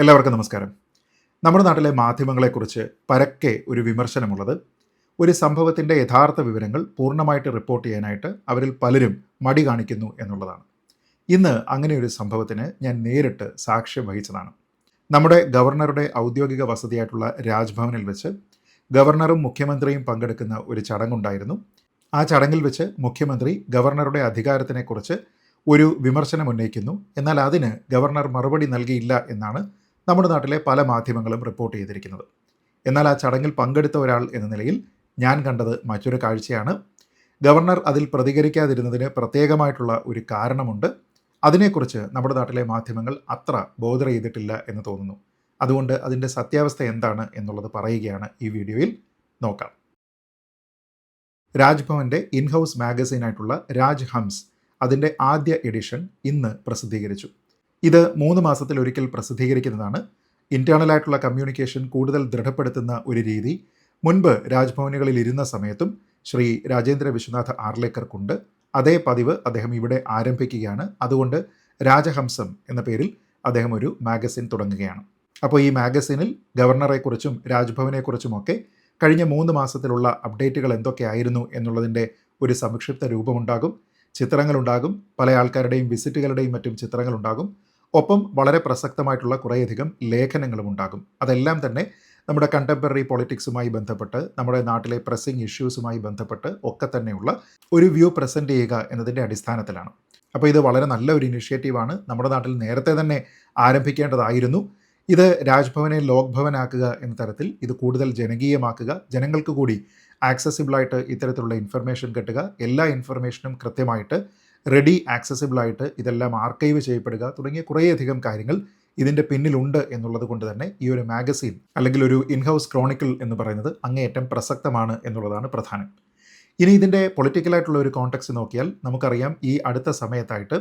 എല്ലാവർക്കും നമസ്കാരം. നമ്മുടെ നാട്ടിലെ മാധ്യമങ്ങളെക്കുറിച്ച് പരക്കെ ഒരു വിമർശനമുള്ളത് ഒരു സംഭവത്തിന്റെ യഥാർത്ഥ വിവരങ്ങൾ പൂർണമായിട്ട് റിപ്പോർട്ട് ചെയ്യാനായിട്ട് അവരിൽ പലരും മടി കാണിക്കുന്നു എന്നുള്ളതാണ്. ഇന്ന് അങ്ങനെ ഒരു സംഭവത്തിന് ഞാൻ നേരിട്ട് സാക്ഷ്യം വഹിച്ചതാണ്. നമ്മുടെ ഗവർണറുടെ ഔദ്യോഗിക വസതിയായിട്ടുള്ള രാജ്ഭവനിൽ വെച്ച് ഗവർണറും മുഖ്യമന്ത്രിയും പങ്കെടുക്കുന്ന ഒരു ചടങ്ങുണ്ടായിരുന്നു. ആ ചടങ്ങിൽ വെച്ച് മുഖ്യമന്ത്രി ഗവർണറുടെ അധികാരത്തിനെക്കുറിച്ച് ഒരു വിമർശനം ഉന്നയിക്കുന്നു. എന്നാൽ അതിന് ഗവർണർ മറുപടി നൽകിയില്ല എന്നാണ് നമ്മുടെ നാട്ടിലെ പല മാധ്യമങ്ങളും റിപ്പോർട്ട് ചെയ്തിരിക്കുന്നത്. എന്നാൽ ആ ചടങ്ങിൽ പങ്കെടുത്ത ഒരാൾ എന്ന നിലയിൽ ഞാൻ കണ്ടത് മറ്റൊരു കാഴ്ചയാണ്. ഗവർണർ അതിൽ പ്രതികരിക്കാതിരുന്നതിന് പ്രത്യേകമായിട്ടുള്ള ഒരു കാരണമുണ്ട്. അതിനെക്കുറിച്ച് നമ്മുടെ നാട്ടിലെ മാധ്യമങ്ങൾ അത്ര ബോധർ ചെയ്തിട്ടില്ല എന്ന് തോന്നുന്നു. അതുകൊണ്ട് അതിന്റെ സത്യാവസ്ഥ എന്താണ് എന്നുള്ളത് പറയുകയാണ് ഈ വീഡിയോയിൽ. നോക്കാം. രാജ്ഭവന്റെ ഇൻഹൗസ് മാഗസീനായിട്ടുള്ള രാജ് ഹംസ് അതിന്റെ ആദ്യ എഡിഷൻ ഇന്ന് പ്രസിദ്ധീകരിച്ചു. ഇത് മൂന്ന് മാസത്തിൽ ഒരിക്കൽ പ്രസിദ്ധീകരിക്കുന്നതാണ്. ഇന്റേർണലായിട്ടുള്ള കമ്മ്യൂണിക്കേഷൻ കൂടുതൽ ദൃഢപ്പെടുത്തുന്ന ഒരു രീതി. മുൻപ് രാജ്ഭവനുകളിൽ ഇരുന്ന സമയത്തും ശ്രീ രാജേന്ദ്ര വിശ്വനാഥ് ആർലേക്കർക്കുണ്ട്. അതേ പതിവ് അദ്ദേഹം ഇവിടെ ആരംഭിക്കുകയാണ്. അതുകൊണ്ട് രാജഹംസം എന്ന പേരിൽ അദ്ദേഹം ഒരു മാഗസിൻ തുടങ്ങുകയാണ്. അപ്പോൾ ഈ മാഗസിനിൽ ഗവർണറെക്കുറിച്ചും രാജ്ഭവനെക്കുറിച്ചുമൊക്കെ കഴിഞ്ഞ മൂന്ന് മാസത്തിലുള്ള അപ്ഡേറ്റുകൾ എന്തൊക്കെയായിരുന്നു എന്നുള്ളതിന്റെ ഒരു സംക്ഷിപ്ത രൂപമുണ്ടാകും. ചിത്രങ്ങളുണ്ടാകും. പല ആൾക്കാരുടെയും വിസിറ്റുകളുടെയും മറ്റും ചിത്രങ്ങളുണ്ടാകും. ഒപ്പം വളരെ പ്രസക്തമായിട്ടുള്ള കുറേയധികം ലേഖനങ്ങളും ഉണ്ടാകും. അതെല്ലാം തന്നെ നമ്മുടെ കണ്ടംപററി പൊളിറ്റിക്സുമായി ബന്ധപ്പെട്ട് നമ്മുടെ നാട്ടിലെ പ്രസ്സിംഗ് ഇഷ്യൂസുമായി ബന്ധപ്പെട്ട് ഒക്കെ തന്നെയുള്ള ഒരു വ്യൂ പ്രസന്റ് ചെയ്യുക എന്നതിന്റെ അടിസ്ഥാനത്തിലാണ്. അപ്പോൾ ഇത് വളരെ നല്ല ഒരു ഇനിഷ്യേറ്റീവാണ് നമ്മുടെ നാട്ടിൽ നേരത്തെ തന്നെ ആരംഭിക്കേണ്ടതായിരുന്നു. ഇത് രാജ്ഭവനെ ലോക്ഭവനാക്കുക എന്ന തരത്തിൽ ഇത് കൂടുതൽ ജനകീയമാക്കുക ജനങ്ങൾക്ക് കൂടി ആക്സസിബിളായിട്ട് ഇത്തരത്തിലുള്ള ഇൻഫർമേഷൻ കിട്ടുക എല്ലാ ഇൻഫർമേഷനും കൃത്യമായിട്ട് റെഡി ആക്സസിബിളായിട്ട് ഇതെല്ലാം ആർക്കൈവ് ചെയ്യപ്പെടുക തുടങ്ങിയ കുറേയധികം കാര്യങ്ങൾ ഇതിന്റെ പിന്നിലുണ്ട് എന്നുള്ളത് കൊണ്ട് തന്നെ ഈ ഒരു മാഗസീൻ അല്ലെങ്കിൽ ഒരു ഇൻഹൗസ് ക്രോണിക്കിൾ എന്ന് പറയുന്നത് അങ്ങേയറ്റം പ്രസക്തമാണ് എന്നുള്ളതാണ് പ്രധാനം. ഇനി ഇതിന്റെ പൊളിറ്റിക്കലായിട്ടുള്ള ഒരു കോണ്ടെക്സ്റ്റ് നോക്കിയാൽ നമുക്കറിയാം ഈ അടുത്ത സമയത്തായിട്ട്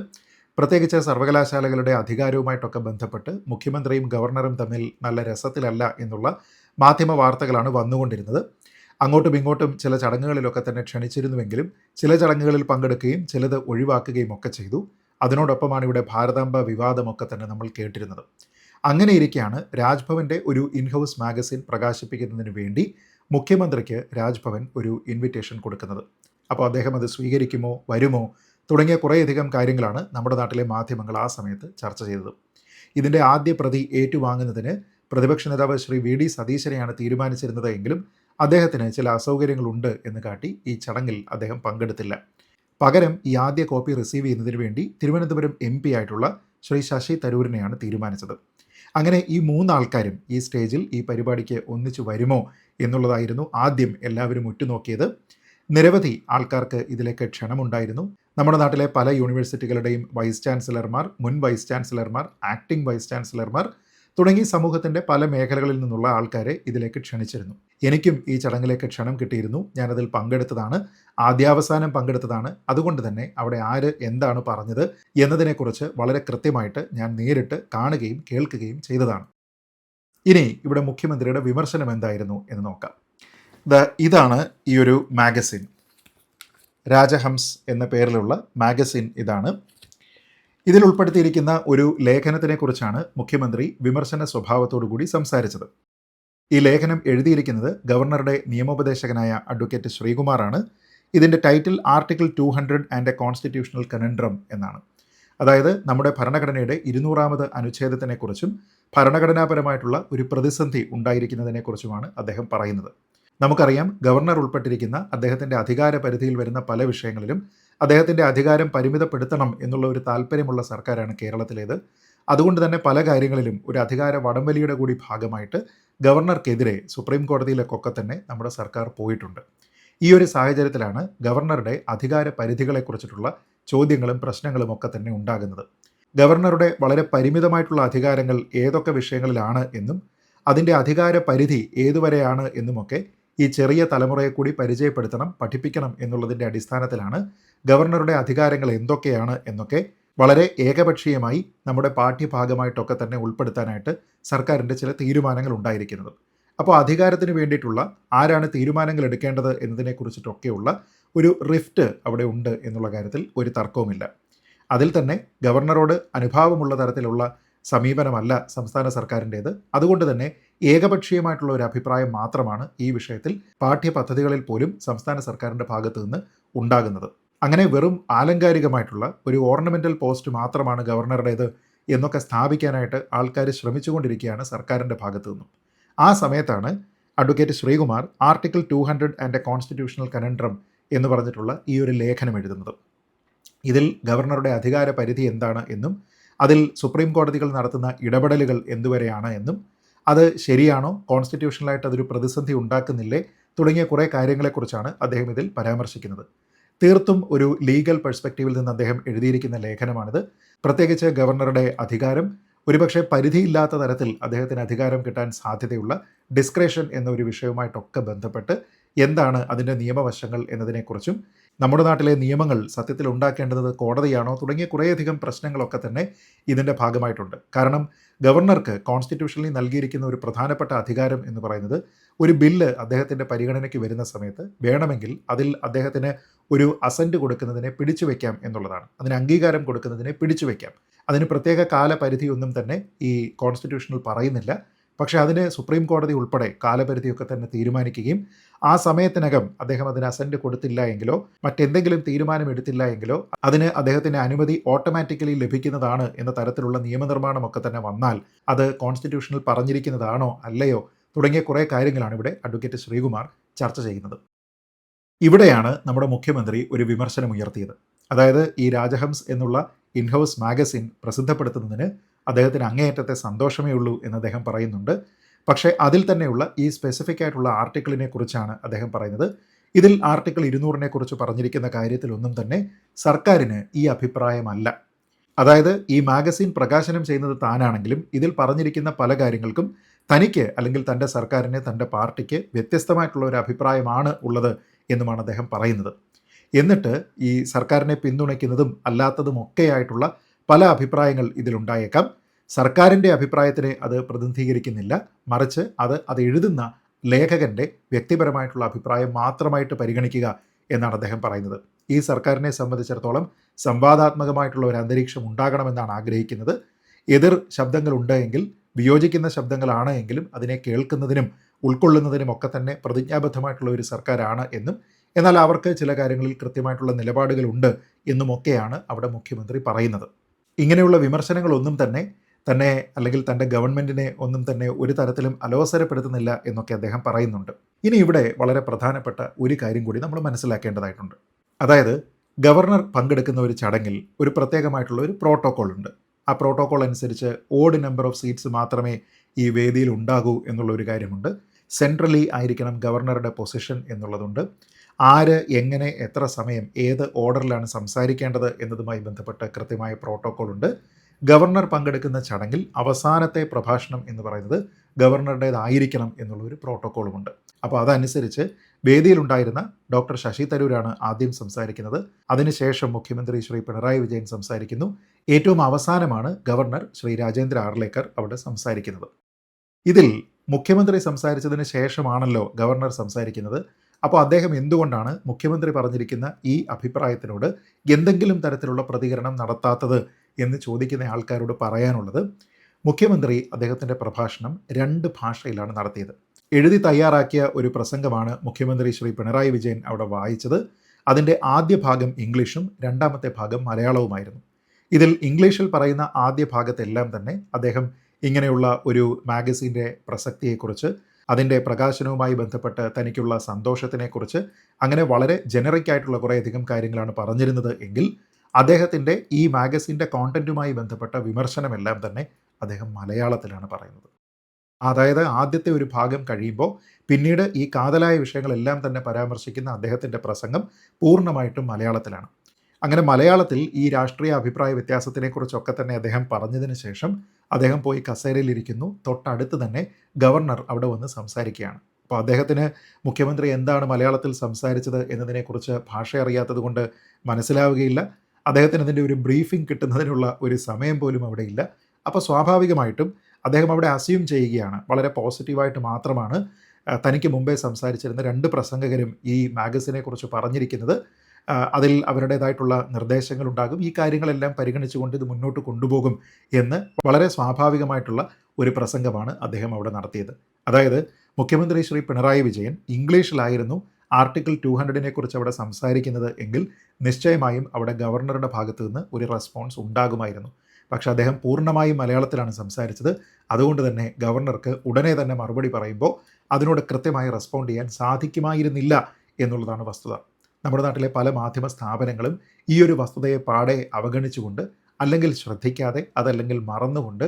പ്രത്യേകിച്ച് സർവകലാശാലകളുടെ അധികാരവുമായിട്ടൊക്കെ ബന്ധപ്പെട്ട് മുഖ്യമന്ത്രിയും ഗവർണറും തമ്മിൽ നല്ല രസത്തിലല്ല എന്നുള്ള മാധ്യമ വാർത്തകളാണ് വന്നുകൊണ്ടിരുന്നത്. അങ്ങോട്ടും ഇങ്ങോട്ടും ചില ചടങ്ങുകളിലൊക്കെ തന്നെ ക്ഷണിച്ചിരുന്നുവെങ്കിലും ചില ചടങ്ങുകളിൽ പങ്കെടുക്കുകയും ചിലത് ഒഴിവാക്കുകയും ഒക്കെ ചെയ്തു. അതിനോടൊപ്പമാണ് ഇവിടെ ഭാരതാംബ വിവാദമൊക്കെ തന്നെ നമ്മൾ കേട്ടിരുന്നത്. അങ്ങനെ ഇരിക്കെയാണ് രാജ്ഭവന്റെ ഒരു ഇൻഹൗസ് മാഗസിൻ പ്രകാശിപ്പിക്കുന്നതിന് വേണ്ടി മുഖ്യമന്ത്രിക്ക് രാജ്ഭവൻ ഒരു ഇൻവിറ്റേഷൻ കൊടുക്കുന്നത്. അപ്പോൾ അദ്ദേഹം അത് സ്വീകരിക്കുമോ വരുമോ തുടങ്ങിയ കുറേയധികം കാര്യങ്ങളാണ് നമ്മുടെ നാട്ടിലെ മാധ്യമങ്ങൾ ആ സമയത്ത് ചർച്ച ചെയ്തത്. ഇതിന്റെ ആദ്യ പ്രതി ഏറ്റുവാങ്ങുന്നതിന് പ്രതിപക്ഷ നേതാവ് ശ്രീ വി ഡി സതീശനെയാണ് തീരുമാനിച്ചിരുന്നത് എങ്കിലും അദ്ദേഹത്തിന് ചില അസൗകര്യങ്ങളുണ്ട് എന്ന് കാട്ടി ഈ ചടങ്ങിൽ അദ്ദേഹം പങ്കെടുത്തില്ല. പകരം ഈ ആദ്യ കോപ്പി റിസീവ് ചെയ്യുന്നതിന് വേണ്ടി തിരുവനന്തപുരം എം പി ആയിട്ടുള്ള ശ്രീ ശശി തരൂരിനെയാണ് തീരുമാനിച്ചത്. അങ്ങനെ ഈ മൂന്നാൾക്കാരും ഈ സ്റ്റേജിൽ ഈ പരിപാടിക്ക് ഒന്നിച്ചു വരുമോ എന്നുള്ളതായിരുന്നു ആദ്യം എല്ലാവരും ഉറ്റുനോക്കിയത്. നിരവധി ആൾക്കാർക്ക് ഇതിലേക്ക് ക്ഷണമുണ്ടായിരുന്നു. നമ്മുടെ നാട്ടിലെ പല യൂണിവേഴ്സിറ്റികളുടെയും വൈസ് ചാൻസലർമാർ മുൻ വൈസ് ചാൻസലർമാർ ആക്ടിംഗ് വൈസ് ചാൻസലർമാർ തുടങ്ങി സമൂഹത്തിന്റെ പല മേഖലകളിൽ നിന്നുള്ള ആൾക്കാരെ ഇതിലേക്ക് ക്ഷണിച്ചിരുന്നു. എനിക്കും ഈ ചടങ്ങിലേക്ക് ക്ഷണം കിട്ടിയിരുന്നു. ഞാനതിൽ പങ്കെടുത്തതാണ്. ആദ്യാവസാനം പങ്കെടുത്തതാണ്. അതുകൊണ്ട് തന്നെ അവിടെ ആര് എന്താണ് പറഞ്ഞത് എന്നതിനെക്കുറിച്ച് വളരെ കൃത്യമായിട്ട് ഞാൻ നേരിട്ട് കാണുകയും കേൾക്കുകയും ചെയ്തതാണ്. ഇനി ഇവിടെ മുഖ്യമന്ത്രിയുടെ വിമർശനം എന്തായിരുന്നു എന്ന് നോക്കാം. ദ ഇതാണ് ഈ ഒരു മാഗസിൻ. രാജഹംസ് എന്ന പേരിലുള്ള മാഗസിൻ ഇതാണ്. ഇതിൽ ഉൾപ്പെടുത്തിയിരിക്കുന്ന ഒരു ലേഖനത്തിനെക്കുറിച്ചാണ് മുഖ്യമന്ത്രി വിമർശന കൂടി സംസാരിച്ചത്. ഈ ലേഖനം എഴുതിയിരിക്കുന്നത് ഗവർണറുടെ നിയമോപദേശകനായ അഡ്വക്കേറ്റ് ശ്രീകുമാറാണ്. ഇതിന്റെ title article two hundred and a constitutional conundrum എന്നാണ്. അതായത് നമ്മുടെ ഭരണഘടനയുടെ ഇരുന്നൂറാമത് അനുച്ഛേദത്തിനെക്കുറിച്ചും ഭരണഘടനാപരമായിട്ടുള്ള ഒരു പ്രതിസന്ധി ഉണ്ടായിരിക്കുന്നതിനെക്കുറിച്ചുമാണ് അദ്ദേഹം പറയുന്നത്. നമുക്കറിയാം ഗവർണർ ഉൾപ്പെട്ടിരിക്കുന്ന അദ്ദേഹത്തിന്റെ അധികാര പരിധിയിൽ വരുന്ന പല വിഷയങ്ങളിലും അദ്ദേഹത്തിന്റെ അധികാരം പരിമിതപ്പെടുത്തണം എന്നുള്ള ഒരു താല്പര്യമുള്ള സർക്കാരാണ് കേരളത്തിലേത്. അതുകൊണ്ട് തന്നെ പല കാര്യങ്ങളിലും ഒരു അധികാര വടംവലിയുടെ കൂടി ഭാഗമായിട്ട് ഗവർണർക്കെതിരെ സുപ്രീം കോടതിയിലേക്കൊക്കെ തന്നെ നമ്മുടെ സർക്കാർ പോയിട്ടുണ്ട്. ഈ ഒരു സാഹചര്യത്തിലാണ് ഗവർണറുടെ അധികാര പരിധികളെക്കുറിച്ചിട്ടുള്ള ചോദ്യങ്ങളും പ്രശ്നങ്ങളും ഒക്കെ തന്നെ ഉണ്ടാകുന്നത്. ഗവർണറുടെ വളരെ പരിമിതമായിട്ടുള്ള അധികാരങ്ങൾ ഏതൊക്കെ വിഷയങ്ങളിലാണ് എന്നും അതിന്റെ അധികാര പരിധി ഏതുവരെയാണ് എന്നുമൊക്കെ ഈ ചെറിയ തലമുറയെ കൂടി പരിചയപ്പെടുത്തണം പഠിപ്പിക്കണം എന്നുള്ളതിന്റെ അടിസ്ഥാനത്തിലാണ് ഗവർണറുടെ അധികാരങ്ങൾ എന്തൊക്കെയാണ് എന്നൊക്കെ വളരെ ഏകപക്ഷീയമായി നമ്മുടെ പാഠ്യഭാഗമായിട്ടൊക്കെ തന്നെ ഉൾപ്പെടുത്താനായിട്ട് സർക്കാരിന്റെ ചില തീരുമാനങ്ങൾ ഉണ്ടായിരിക്കുന്നത്. അപ്പോൾ അധികാരത്തിന് വേണ്ടിയിട്ടുള്ള ആരാണ് തീരുമാനങ്ങൾ എടുക്കേണ്ടത് എന്നതിനെക്കുറിച്ചിട്ടൊക്കെയുള്ള ഒരു റിഫ്റ്റ് അവിടെ ഉണ്ട് എന്നുള്ള കാര്യത്തിൽ ഒരു തർക്കവുമില്ല. അതിൽ തന്നെ ഗവർണറോട് അനുഭാവമുള്ള തരത്തിലുള്ള സമീപനമല്ല സംസ്ഥാന സർക്കാരിന്റേത്. അതുകൊണ്ട് തന്നെ ഏകപക്ഷീയമായിട്ടുള്ള ഒരു അഭിപ്രായം മാത്രമാണ് ഈ വിഷയത്തിൽ പാഠ്യപദ്ധതികളിൽ പോലും സംസ്ഥാന സർക്കാരിന്റെ ഭാഗത്തു നിന്ന് ഉണ്ടാകുന്നത്. അങ്ങനെ വെറും ആലങ്കാരികമായിട്ടുള്ള ഒരു ഓർണമെന്റൽ പോസ്റ്റ് മാത്രമാണ് ഗവർണറുടേത് എന്നൊക്കെ സ്ഥാപിക്കാനായിട്ട് ആൾക്കാർ ശ്രമിച്ചുകൊണ്ടിരിക്കുകയാണ് സർക്കാരിന്റെ ഭാഗത്തു നിന്നും. ആ സമയത്താണ് advocate Sreekumar article two hundred and a constitutional conundrum എന്ന് പറഞ്ഞിട്ടുള്ള ഈ ഒരു ലേഖനം എഴുതുന്നത്. ഇതിൽ ഗവർണറുടെ അധികാര പരിധി എന്താണ് എന്നും അതിൽ സുപ്രീം കോടതികൾ നടത്തുന്ന ഇടപെടലുകൾ എന്തുവരെയാണ് എന്നും അത് ശരിയാണോ കോൺസ്റ്റിറ്റ്യൂഷണലായിട്ട് അതൊരു പ്രതിസന്ധി ഉണ്ടാക്കുന്നില്ലേ തുടങ്ങിയ കുറേ കാര്യങ്ങളെക്കുറിച്ചാണ് അദ്ദേഹം ഇതിൽ പരാമർശിക്കുന്നത്. തീർത്തും ഒരു ലീഗൽ പെർസ്പെക്റ്റീവിൽ നിന്ന് അദ്ദേഹം എഴുതിയിരിക്കുന്ന ലേഖനമാണിത്. പ്രത്യേകിച്ച് ഗവർണറുടെ അധികാരം ഒരുപക്ഷെ പരിധിയില്ലാത്ത തരത്തിൽ അദ്ദേഹത്തിന് അധികാരം കിട്ടാൻ സാധ്യതയുള്ള ഡിസ്ക്രേഷൻ എന്ന ഒരു വിഷയവുമായിട്ടൊക്കെ ബന്ധപ്പെട്ട് എന്താണ് അതിന്റെ നിയമവശങ്ങൾ എന്നതിനെക്കുറിച്ചും നമ്മുടെ നാട്ടിലെ നിയമങ്ങൾ സത്യത്തിൽ ഉണ്ടാക്കേണ്ടത് കോടതിയാണോ തുടങ്ങിയ കുറേയധികം പ്രശ്നങ്ങളൊക്കെ തന്നെ ഇതിന്റെ ഭാഗമായിട്ടുണ്ട്. കാരണം ഗവർണർക്ക് കോൺസ്റ്റിറ്റ്യൂഷനിൽ നൽകിയിരിക്കുന്ന ഒരു പ്രധാനപ്പെട്ട അധികാരം എന്ന് പറയുന്നത് ഒരു ബില്ല് അദ്ദേഹത്തിന്റെ പരിഗണനയ്ക്ക് വരുന്ന സമയത്ത് വേണമെങ്കിൽ അതിൽ അദ്ദേഹത്തിന് ഒരു അസന്റ് കൊടുക്കുന്നതിനെ പിടിച്ചു വയ്ക്കാം എന്നുള്ളതാണ്. അതിന് അംഗീകാരം കൊടുക്കുന്നതിനെ പിടിച്ചു വയ്ക്കാം അതിന് പ്രത്യേക കാലപരിധിയൊന്നും തന്നെ ഈ കോൺസ്റ്റിറ്റ്യൂഷനിൽ പറയുന്നില്ല. പക്ഷേ അതിന് സുപ്രീം കോടതി ഉൾപ്പെടെ കാലപരിധിയൊക്കെ തന്നെ തീരുമാനിക്കുകയും ആ സമയത്തിനകം അദ്ദേഹം അതിന് അസന്റ് കൊടുത്തില്ല എങ്കിലോ മറ്റെന്തെങ്കിലും തീരുമാനം എടുത്തില്ല എങ്കിലോ അതിന് അദ്ദേഹത്തിന് അനുമതി ഓട്ടോമാറ്റിക്കലി ലഭിക്കുന്നതാണ് എന്ന തരത്തിലുള്ള നിയമനിർമ്മാണമൊക്കെ തന്നെ വന്നാൽ അത് കോൺസ്റ്റിറ്റ്യൂഷനിൽ പറഞ്ഞിരിക്കുന്നതാണോ അല്ലയോ തുടങ്ങിയ കുറേ കാര്യങ്ങളാണ് ഇവിടെ അഡ്വക്കേറ്റ് ശ്രീകുമാർ ചർച്ച ചെയ്യുന്നത്. ഇവിടെയാണ് നമ്മുടെ മുഖ്യമന്ത്രി ഒരു വിമർശനം ഉയർത്തിയത് അതായത് ഈ രാജഹംസ് എന്നുള്ള ഇൻഹൗസ് മാഗസിൻ പ്രസിദ്ധപ്പെടുത്തുന്നതിന് അദ്ദേഹത്തിന് അങ്ങേയറ്റത്തെ സന്തോഷമേ ഉള്ളൂ എന്ന് അദ്ദേഹം പറയുന്നുണ്ട്. പക്ഷേ അതിൽ തന്നെയുള്ള ഈ സ്പെസിഫിക് ആയിട്ടുള്ള ആർട്ടിക്കിളിനെ കുറിച്ചാണ് അദ്ദേഹം പറയുന്നത്. ഇതിൽ ആർട്ടിക്കിൾ ഇരുന്നൂറിനെ കുറിച്ച് പറഞ്ഞിരിക്കുന്ന കാര്യത്തിലൊന്നും തന്നെ സർക്കാരിന് ഈ അഭിപ്രായമല്ല. അതായത് ഈ മാഗസിൻ പ്രകാശനം ചെയ്യുന്നത് താനാണെങ്കിലും ഇതിൽ പറഞ്ഞിരിക്കുന്ന പല കാര്യങ്ങൾക്കും തനിക്ക് അല്ലെങ്കിൽ തന്റെ സർക്കാരിന് തന്റെ പാർട്ടിക്ക് വ്യത്യസ്തമായിട്ടുള്ള ഒരു അഭിപ്രായമാണ് ഉള്ളത് എന്നുമാണ് അദ്ദേഹം പറയുന്നത്. എന്നിട്ട് ഈ സർക്കാരിനെ പിന്തുണയ്ക്കുന്നതും അല്ലാത്തതും ഒക്കെയായിട്ടുള്ള പല അഭിപ്രായങ്ങൾ ഇതിലുണ്ടായേക്കാം. സർക്കാരിന്റെ അഭിപ്രായത്തിനെ അത് പ്രതിനിധീകരിക്കുന്നില്ല. മറിച്ച് അത് അത് എഴുതുന്ന ലേഖകന്റെ വ്യക്തിപരമായിട്ടുള്ള അഭിപ്രായം മാത്രമായിട്ട് പരിഗണിക്കുക എന്നാണ് അദ്ദേഹം പറയുന്നത്. ഈ സർക്കാരിനെ സംബന്ധിച്ചിടത്തോളം സംവാദാത്മകമായിട്ടുള്ള ഒരു അന്തരീക്ഷം ഉണ്ടാകണമെന്നാണ് ആഗ്രഹിക്കുന്നത്. എതിർ ശബ്ദങ്ങളുണ്ട് എങ്കിൽ വിയോജിക്കുന്ന ശബ്ദങ്ങളാണ് എങ്കിലും അതിനെ കേൾക്കുന്നതിനും ഉൾക്കൊള്ളുന്നതിനും ഒക്കെ തന്നെ പ്രതിജ്ഞാബദ്ധമായിട്ടുള്ള ഒരു സർക്കാരാണ് എന്നും എന്നാൽ അവർക്ക് ചില കാര്യങ്ങളിൽ കൃത്യമായിട്ടുള്ള നിലപാടുകളുണ്ട് എന്നുമൊക്കെയാണ് അവിടെ മുഖ്യമന്ത്രി പറയുന്നത്. ഇങ്ങനെയുള്ള വിമർശനങ്ങളൊന്നും തന്നെ തന്നെ അല്ലെങ്കിൽ തന്റെ ഗവൺമെന്റിനെ ഒന്നും തന്നെ ഒരു തരത്തിലും അലോസരപ്പെടുത്തുന്നില്ല എന്നൊക്കെ അദ്ദേഹം പറയുന്നുണ്ട്. ഇനി ഇവിടെ വളരെ പ്രധാനപ്പെട്ട ഒരു കാര്യം കൂടി നമ്മൾ മനസ്സിലാക്കേണ്ടതായിട്ടുണ്ട്. അതായത് ഗവർണർ പങ്കെടുക്കുന്ന ഒരു ചടങ്ങിൽ ഒരു പ്രത്യേകമായിട്ടുള്ള ഒരു പ്രോട്ടോകോൾ ഉണ്ട്. ആ പ്രോട്ടോകോൾ അനുസരിച്ച് ഓഡ് നമ്പർ ഓഫ് സീറ്റ്സ് മാത്രമേ ഈ വേദിയിൽ ഉണ്ടാകൂ എന്നുള്ള ഒരു കാര്യമുണ്ട്. സെൻട്രലി ആയിരിക്കണം ഗവർണറുടെ പൊസിഷൻ എന്നുള്ളതുണ്ട്. ആര് എങ്ങനെ എത്ര സമയം ഏത് ഓർഡറിലാണ് സംസാരിക്കേണ്ടത് എന്നതുമായി ബന്ധപ്പെട്ട് കൃത്യമായ പ്രോട്ടോകോൾ ഉണ്ട്. ഗവർണർ പങ്കെടുക്കുന്ന ചടങ്ങിൽ അവസാനത്തെ പ്രഭാഷണം എന്ന് പറയുന്നത് ഗവർണറുടേതായിരിക്കണം എന്നുള്ളൊരു ഒരു പ്രോട്ടോക്കോളുമുണ്ട് അപ്പോൾ അതനുസരിച്ച് വേദിയിലുണ്ടായിരുന്ന ഡോക്ടർ ശശി തരൂരാണ് ആദ്യം സംസാരിക്കുന്നത്. അതിനുശേഷം മുഖ്യമന്ത്രി ശ്രീ പിണറായി വിജയൻ സംസാരിക്കുന്നു. ഏറ്റവും അവസാനമാണ് ഗവർണർ ശ്രീ രാജേന്ദ്ര ആർലേക്കർ അവിടെ സംസാരിക്കുന്നത്. ഇതിൽ മുഖ്യമന്ത്രി സംസാരിച്ചതിന് ശേഷമാണല്ലോ ഗവർണർ സംസാരിക്കുന്നത്. അപ്പോൾ അദ്ദേഹം എന്തുകൊണ്ടാണ് മുഖ്യമന്ത്രി പറഞ്ഞിരിക്കുന്ന ഈ അഭിപ്രായത്തിനോട് എന്തെങ്കിലും തരത്തിലുള്ള പ്രതികരണം നടത്താത്തത് എന്ന് ചോദിക്കുന്ന ആൾക്കാരോട് പറയാനുള്ളത് മുഖ്യമന്ത്രി അദ്ദേഹത്തിന്റെ പ്രഭാഷണം രണ്ട് ഭാഷയിലാണ് നടത്തിയത്. എഴുതി തയ്യാറാക്കിയ ഒരു പ്രസംഗമാണ് മുഖ്യമന്ത്രി ശ്രീ പിണറായി വിജയൻ അവിടെ വായിച്ചത്. അതിന്റെ ആദ്യ ഭാഗം ഇംഗ്ലീഷും രണ്ടാമത്തെ ഭാഗം മലയാളവുമായിരുന്നു. ഇതിൽ ഇംഗ്ലീഷിൽ പറയുന്ന ആദ്യ ഭാഗത്തെല്ലാം തന്നെ അദ്ദേഹം ഇങ്ങനെയുള്ള ഒരു മാഗസീന്റെ പ്രസക്തിയെക്കുറിച്ച് അതിന്റെ പ്രകാശനവുമായി ബന്ധപ്പെട്ട് തനിക്കുള്ള സന്തോഷത്തിനെക്കുറിച്ച് അങ്ങനെ വളരെ ജനറിക് ആയിട്ടുള്ള കുറേയധികം കാര്യങ്ങളാണ് പറഞ്ഞിരുന്നത് എങ്കിൽ അദ്ദേഹത്തിന്റെ ഈ മാഗസിന്റെ കോണ്ടന്റുമായി ബന്ധപ്പെട്ട വിമർശനമെല്ലാം തന്നെ അദ്ദേഹം മലയാളത്തിലാണ് പറയുന്നത്. അതായത് ആദ്യത്തെ ഒരു ഭാഗം കഴിയുമ്പോൾ പിന്നീട് ഈ കാതലായ വിഷയങ്ങളെല്ലാം തന്നെ പരാമർശിക്കുന്ന അദ്ദേഹത്തിന്റെ പ്രസംഗം പൂർണമായിട്ടും മലയാളത്തിലാണ്. അങ്ങനെ മലയാളത്തിൽ ഈ രാഷ്ട്രീയ അഭിപ്രായ വ്യത്യാസത്തിനെക്കുറിച്ചൊക്കെ തന്നെ അദ്ദേഹം പറഞ്ഞതിന് ശേഷം അദ്ദേഹം പോയി കസേരയിലിരിക്കുന്നു. തൊട്ടടുത്ത് തന്നെ ഗവർണർ അവിടെ വന്ന് സംസാരിക്കുകയാണ്. അപ്പോൾ അദ്ദേഹത്തിന് മുഖ്യമന്ത്രി എന്താണ് മലയാളത്തിൽ സംസാരിച്ചത് എന്നതിനെക്കുറിച്ച് ഭാഷ അറിയാത്തത് കൊണ്ട് മനസ്സിലാവുകയില്ല. അദ്ദേഹത്തിന് അതിന്റെ ഒരു ബ്രീഫിംഗ് കിട്ടുന്നതിനുള്ള ഒരു സമയം പോലും അവിടെ ഇല്ല. അപ്പോൾ സ്വാഭാവികമായിട്ടും അദ്ദേഹം അവിടെ അസ്യൂം ചെയ്യുകയാണ്. വളരെ പോസിറ്റീവായിട്ട് മാത്രമാണ് തനിക്ക് മുമ്പേ സംസാരിച്ചിരുന്ന രണ്ട് പ്രസംഗകരും ഈ മാഗസിനെക്കുറിച്ച് പറഞ്ഞിരിക്കുന്നത്. അതിൽ അവരുടേതായിട്ടുള്ള നിർദ്ദേശങ്ങളുണ്ടാകും. ഈ കാര്യങ്ങളെല്ലാം പരിഗണിച്ചുകൊണ്ട് ഇത് മുന്നോട്ട് കൊണ്ടുപോകും എന്ന് വളരെ സ്വാഭാവികമായിട്ടുള്ള ഒരു പ്രസംഗമാണ് അദ്ദേഹം അവിടെ നടത്തിയത്. അതായത് മുഖ്യമന്ത്രി ശ്രീ പിണറായി വിജയൻ ഇംഗ്ലീഷിലായിരുന്നു ആർട്ടിക്കിൾ ടു ഹൺഡ്രഡിനെ കുറിച്ച് അവിടെ സംസാരിക്കുന്നത് എങ്കിൽ നിശ്ചയമായും അവിടെ ഗവർണറുടെ ഭാഗത്ത് നിന്ന് ഒരു റെസ്പോൺസ് ഉണ്ടാകുമായിരുന്നു. പക്ഷെ അദ്ദേഹം പൂർണമായും മലയാളത്തിലാണ് സംസാരിച്ചത്. അതുകൊണ്ട് തന്നെ ഗവർണർക്ക് ഉടനെ തന്നെ മറുപടി പറയുമ്പോൾ അതിനോട് കൃത്യമായി റെസ്പോണ്ട് ചെയ്യാൻ സാധിക്കുമായിരുന്നില്ല എന്നുള്ളതാണ് വസ്തുത. നമ്മുടെ നാട്ടിലെ പല മാധ്യമ സ്ഥാപനങ്ങളും ഈ ഒരു വസ്തുതയെ പാടെ അവഗണിച്ചുകൊണ്ട് അല്ലെങ്കിൽ ശ്രദ്ധിക്കാതെ അതല്ലെങ്കിൽ മറന്നുകൊണ്ട്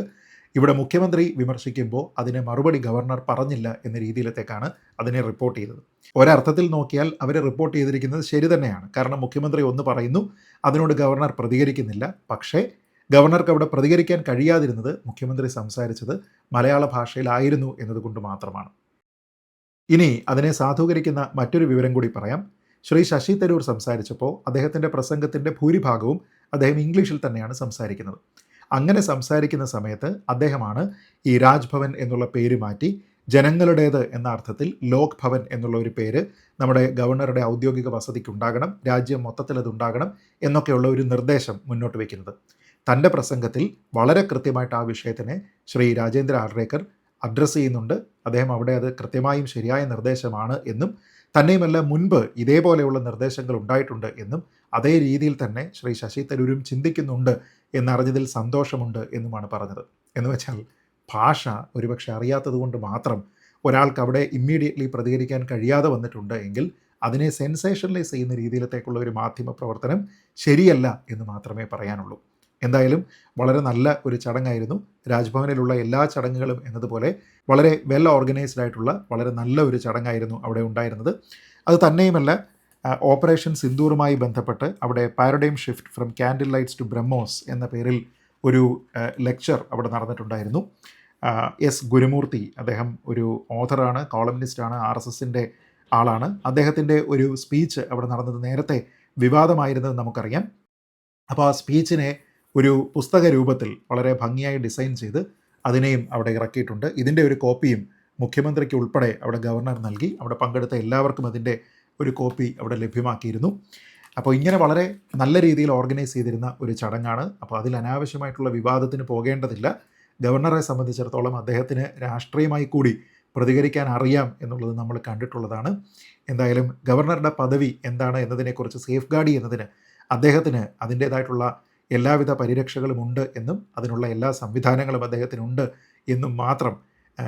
ഇവിടെ മുഖ്യമന്ത്രി വിമർശിക്കുമ്പോൾ അതിനെ മറുപടി ഗവർണർ പറഞ്ഞില്ല എന്ന രീതിയിലത്തേക്കാണ് അതിനെ റിപ്പോർട്ട് ചെയ്തത്. ഒരർത്ഥത്തിൽ നോക്കിയാൽ അവർ റിപ്പോർട്ട് ചെയ്തിരിക്കുന്നത് ശരി തന്നെയാണ്. കാരണം മുഖ്യമന്ത്രി ഒന്ന് പറയുന്നു അതിനോട് ഗവർണർ പ്രതികരിക്കുന്നില്ല. പക്ഷേ ഗവർണർക്ക് അവിടെ പ്രതികരിക്കാൻ കഴിയാതിരുന്നത് മുഖ്യമന്ത്രി സംസാരിച്ചത് മലയാള ഭാഷയിലായിരുന്നു എന്നതുകൊണ്ട് മാത്രമാണ്. ഇനി അതിനെ സാധൂകരിക്കുന്ന മറ്റൊരു വിവരം കൂടി പറയാം. ശ്രീ ശശി തരൂർ സംസാരിച്ചപ്പോൾ അദ്ദേഹത്തിന്റെ പ്രസംഗത്തിന്റെ ഭൂരിഭാഗവും അദ്ദേഹം ഇംഗ്ലീഷിൽ തന്നെയാണ് സംസാരിക്കുന്നത്. അങ്ങനെ സംസാരിക്കുന്ന സമയത്ത് അദ്ദേഹമാണ് ഈ രാജ്ഭവൻ എന്നുള്ള പേര് മാറ്റി ജനങ്ങളുടേത് എന്ന അർത്ഥത്തിൽ ലോക് ഭവൻ എന്നുള്ള ഒരു പേര് നമ്മുടെ ഗവർണറുടെ ഔദ്യോഗിക വസതിക്ക് ഉണ്ടാകണം രാജ്യം മൊത്തത്തിൽ അത് ഉണ്ടാകണം എന്നൊക്കെയുള്ള ഒരു നിർദ്ദേശം മുന്നോട്ട് വയ്ക്കുന്നത്. തന്റെ പ്രസംഗത്തിൽ വളരെ കൃത്യമായിട്ട് ആ വിഷയത്തിനെ ശ്രീ രാജേന്ദ്ര ആൾറേക്കർ അഡ്രസ്സ് ചെയ്യുന്നുണ്ട്. അദ്ദേഹം അവിടെ അത് കൃത്യമായും ശരിയായ നിർദ്ദേശമാണ് എന്നും തന്നെയുമല്ല മുൻപ് ഇതേപോലെയുള്ള നിർദ്ദേശങ്ങൾ ഉണ്ടായിട്ടുണ്ട് എന്നും അതേ രീതിയിൽ തന്നെ ശ്രീ ശശി തരൂരും ചിന്തിക്കുന്നുണ്ട് എന്നറിഞ്ഞതിൽ സന്തോഷമുണ്ട് എന്നുമാണ് പറഞ്ഞത്. എന്ന് വെച്ചാൽ ഭാഷ ഒരുപക്ഷെ അറിയാത്തതുകൊണ്ട് മാത്രം ഒരാൾക്ക് അവിടെ ഇമ്മീഡിയറ്റ്ലി പ്രതികരിക്കാൻ കഴിയാതെ വന്നിട്ടുണ്ട് എങ്കിൽ അതിനെ സെൻസേഷനലൈസ് ചെയ്യുന്ന രീതിയിലത്തേക്കുള്ള ഒരു മാധ്യമ പ്രവർത്തനം ശരിയല്ല എന്ന് മാത്രമേ പറയാനുള്ളൂ. എന്തായാലും വളരെ നല്ല ഒരു ചടങ്ങായിരുന്നു. രാജ്ഭവനിലുള്ള എല്ലാ ചടങ്ങുകളും എന്നതുപോലെ വളരെ വെൽ ഓർഗനൈസ്ഡ് ആയിട്ടുള്ള വളരെ നല്ല ഒരു ചടങ്ങായിരുന്നു അവിടെ ഉണ്ടായിരുന്നത്. അത് തന്നെയുമല്ല ഓപ്പറേഷൻ സിന്ദൂറുമായി ബന്ധപ്പെട്ട് അവിടെ paradigm shift from candle lights to BrahMos എന്ന പേരിൽ ഒരു ലെക്ചർ അവിടെ നടന്നിട്ടുണ്ടായിരുന്നു. എസ് ഗുരുമൂർത്തി അദ്ദേഹം ഒരു ഓഥറാണ് കോളമിനിസ്റ്റാണ് ആർ എസ് എസിന്റെ ആളാണ്. അദ്ദേഹത്തിന്റെ ഒരു സ്പീച്ച് അവിടെ നടന്നത് നേരത്തെ വിവാദമായിരുന്നത് നമുക്കറിയാം. അപ്പോൾ ആ സ്പീച്ചിനെ ഒരു പുസ്തക രൂപത്തിൽ വളരെ ഭംഗിയായി ഡിസൈൻ ചെയ്ത് അതിനെയും അവിടെ ഇറക്കിയിട്ടുണ്ട്. ഇതിന്റെ ഒരു കോപ്പിയും മുഖ്യമന്ത്രിക്ക് ഉൾപ്പെടെ അവിടെ ഗവർണർ നൽകി. അവിടെ പങ്കെടുത്ത എല്ലാവർക്കും അതിന്റെ ഒരു കോപ്പി അവിടെ ലഭ്യമാക്കിയിരുന്നു. അപ്പോൾ ഇങ്ങനെ വളരെ നല്ല രീതിയിൽ ഓർഗനൈസ് ചെയ്തിരുന്ന ഒരു ചടങ്ങാണ്. അപ്പോൾ അതിൽ അനാവശ്യമായിട്ടുള്ള വിവാദത്തിന് പോകേണ്ടതില്ല. ഗവർണറെ സംബന്ധിച്ചിടത്തോളം അദ്ദേഹത്തിന് രാഷ്ട്രീയമായി കൂടി പ്രതികരിക്കാൻ അറിയാം എന്നുള്ളത് നമ്മൾ കണ്ടിട്ടുള്ളതാണ്. എന്തായാലും ഗവർണറുടെ പദവി എന്താണ് എന്നതിനെക്കുറിച്ച് സേഫ് ഗാർഡ് ചെയ്യുന്നതിന് അദ്ദേഹത്തിന് അതിന്റേതായിട്ടുള്ള എല്ലാവിധ പരിരക്ഷകളും ഉണ്ട് എന്നും അതിനുള്ള എല്ലാ സംവിധാനങ്ങളും അദ്ദേഹത്തിനുണ്ട് എന്നും മാത്രം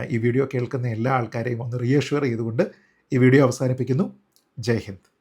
ഈ വീഡിയോ കേൾക്കുന്ന എല്ലാ ആൾക്കാരെയും ഒന്ന് റിയഷ്വർ ചെയ്തുകൊണ്ട് ഈ വീഡിയോ അവസാനിപ്പിക്കുന്നു. ജയ് ഹിന്ദ്.